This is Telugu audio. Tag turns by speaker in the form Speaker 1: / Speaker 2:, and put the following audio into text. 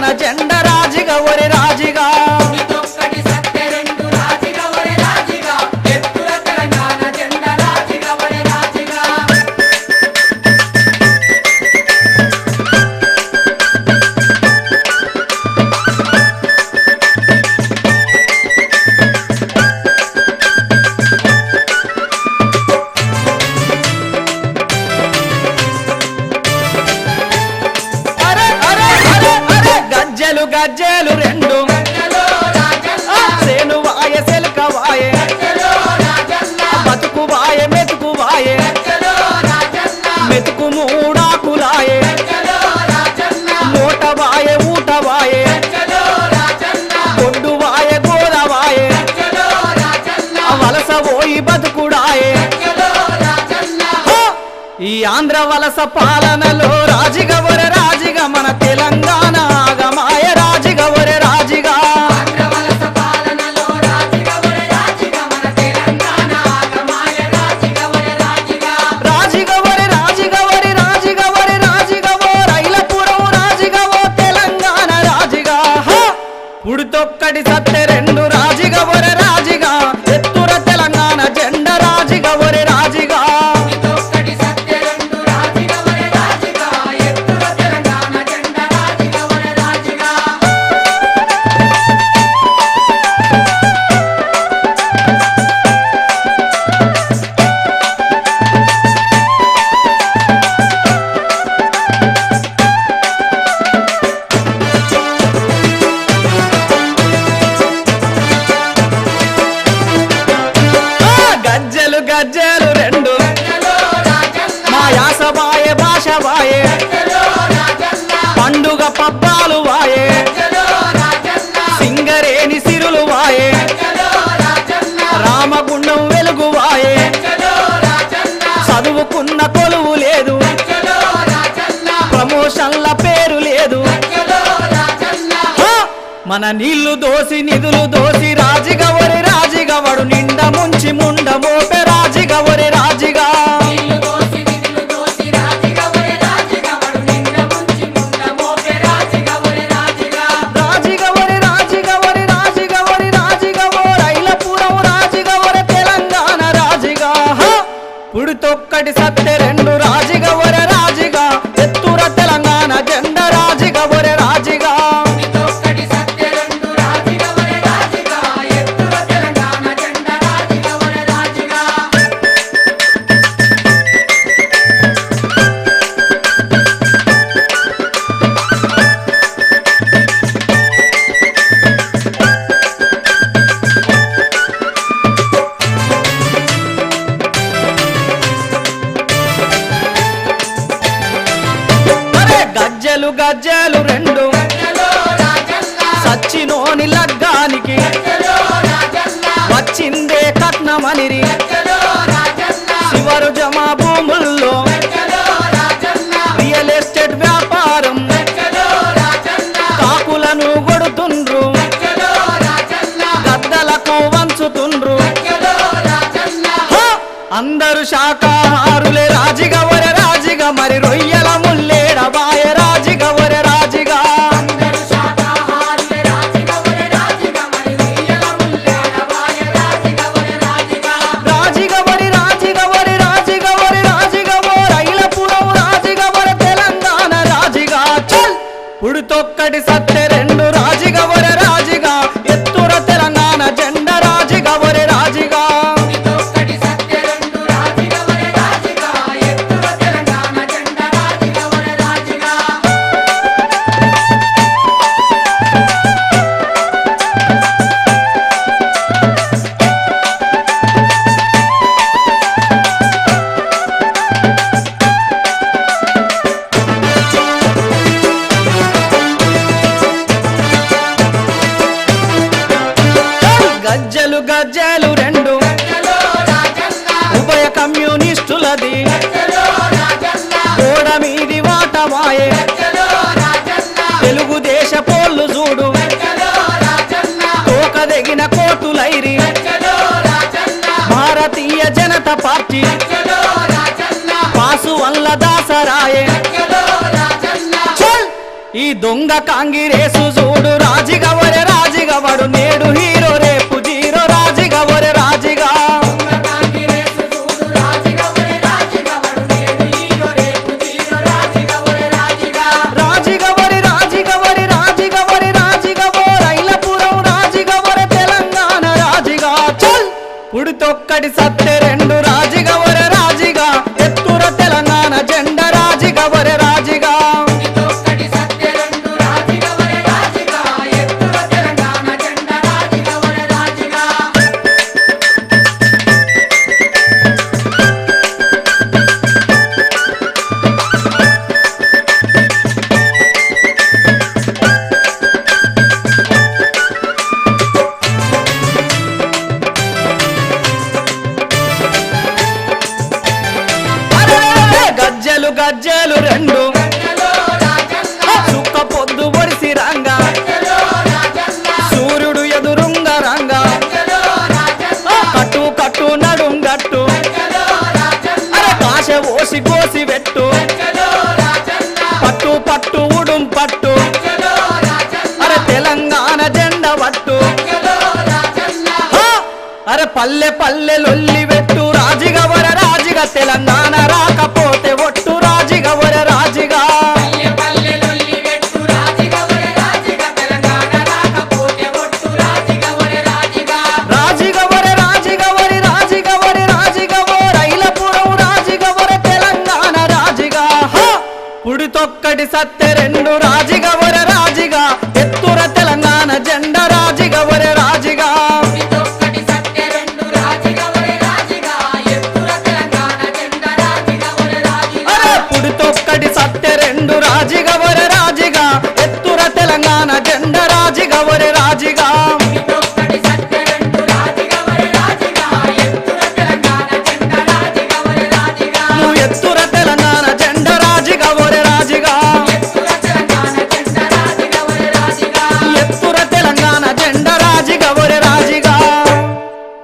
Speaker 1: మన గజ్జలు గజ్జలు రెండు. సేను వాయ సెలుక వాయ. బతుకు వాయ మెతుకు వాయ. మెతుకు మూడాకులాయ మూట వాయ ఊట వాయ. కొండు వాయ గోద వాయ. వలస పోయి బతుకుడాయ. ఈ ఆంధ్ర వలస పాలనలో రాజిగ వర రాజిగ
Speaker 2: మన తెలంగాణ
Speaker 1: ఉడితొక్కటి సత్తె రెండు రా వాయే. పండుగ పబ్బాలు వాయే. సింగరేని సిరులు వాయే. రామగుండం వెలుగు వాయే. చదువుకున్న కొలువు లేదు. ప్రమోషన్ల పేరు లేదు. మన నీళ్ళు దోసి నిధులు దోసి రాజిగవరి రాజిగవడు నిండ ముంచి ముండ మోపె రాజిగవరి రాజిగా. లగ్గంలోని లగ్గానికి వచ్చిందే కట్నమనిరి. శివరు జమా భూముల్లో రియల్ ఎస్టేట్ వ్యాపారం కాకులను కొడుతుండ్రు. గద్దలకు వంచుతుండ్రు. అందరు శాఖ గజ్జలు గజ్జలు రెండు.
Speaker 2: ఉభయ కమ్యూనిస్టులది. గోడ మీది వాటమాయే తెలుగుదేశ పోళ్ళు చూడు. తోకదగిన కోటులైరి. భారతీయ
Speaker 1: జనతా పార్టీ. పాసు వల్ల దాసరాయే. ఈ దొంగ కాంగిరేసు చూడు. రాజిగవరే రాజిగవడు నేడు హీరో
Speaker 2: రే அடி
Speaker 1: சத்த గజ్జలు రెండు. చుక్క పొద్దు వరిసి రంగ. సూర్యుడు ఎదురుంగ రంగ. కట్టు కట్టు
Speaker 2: నడుంగట్టు
Speaker 1: అరే కాశ ఓసి కోసి పెట్టు. పట్టు పట్టు ఉడుం పట్టు. అరే తెలంగాణ జెండ పట్టు. అరే పల్లె పల్లె లొల్లి పెట్టు. రాజిగ వర రాజుగా
Speaker 2: తెలంగాణ రాకపోతే ఒట్టు